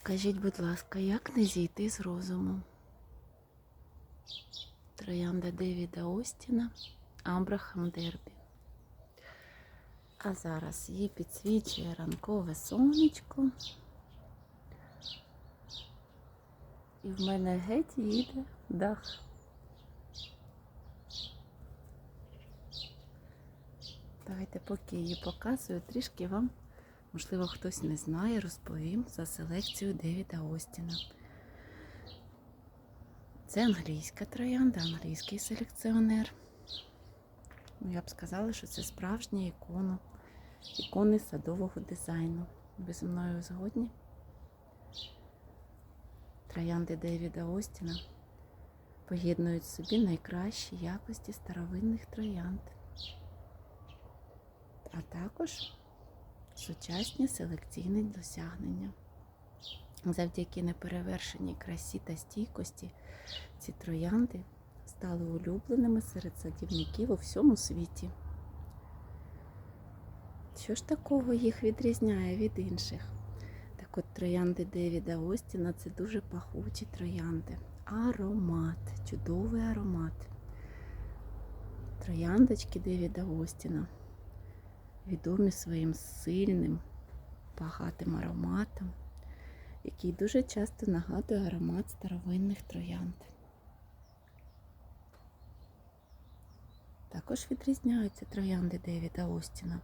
Скажіть, будь ласка, як не зійти з розуму? Троянда Девіда Остіна, Абрахам Дербі. А зараз її підсвічує ранкове сонечко. І в мене геть їде дах. Давайте, поки її показую, трішки вам, можливо, хтось не знає, розповім за селекцію Девіда Остіна. Це англійська троянда, англійський селекціонер. Ну, я б сказала, що це справжня ікона, ікони садового дизайну. Ви зі мною згодні? Троянди Девіда Остіна поєднують в собі найкращі якості старовинних троянд, а також сучасні селекційні досягнення. Завдяки неперевершеній красі та стійкості ці троянди стали улюбленими серед садівників у всьому світі. Що ж такого їх відрізняє від інших? Так от троянди Девіда Остіна це дуже пахучі троянди. Аромат, чудовий аромат. Трояндочки Девіда Остіна відомі своїм сильним, багатим ароматом, який дуже часто нагадує аромат старовинних троянд. Також відрізняються троянди Девіда Остіна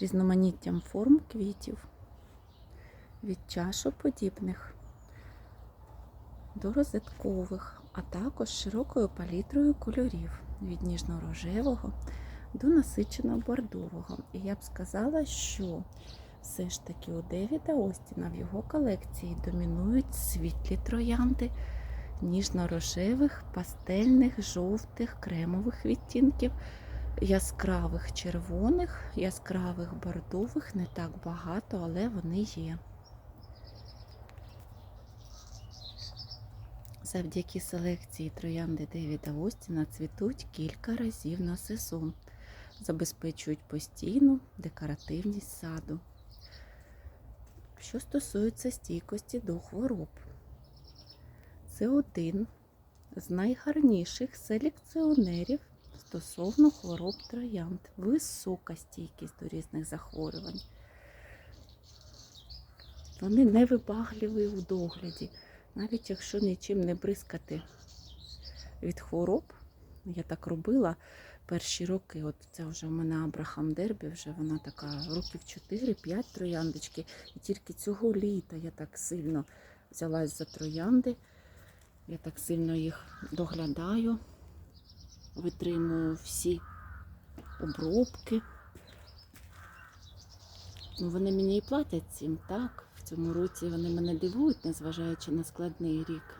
різноманіттям форм квітів від чашоподібних до розеткових, а також широкою палітрою кольорів від ніжно-рожевого до насичено бордового. І я б сказала, що все ж таки у Девіда Остіна в його колекції домінують світлі троянди ніжно-рожевих, пастельних, жовтих, кремових відтінків, яскравих червоних, яскравих бордових не так багато, але вони є. Завдяки селекції троянди Девіда Остіна цвітуть кілька разів на сезон, забезпечують постійну декоративність саду. Що стосується стійкості до хвороб, це один з найгарніших селекціонерів стосовно хвороб троянд. Висока стійкість до різних захворювань. Вони невибагливі у догляді, навіть якщо нічим не бризкати від хвороб. Я так робила перші роки. От це вже в мене Абрахам Дербі, вже вона така років 4-5 трояндочки. І тільки цього літа я так сильно взялась за троянди. Я так сильно їх доглядаю, витримую всі обробки. Ну, вони мені і платять цим, так. В цьому році вони мене дивують, незважаючи на складний рік.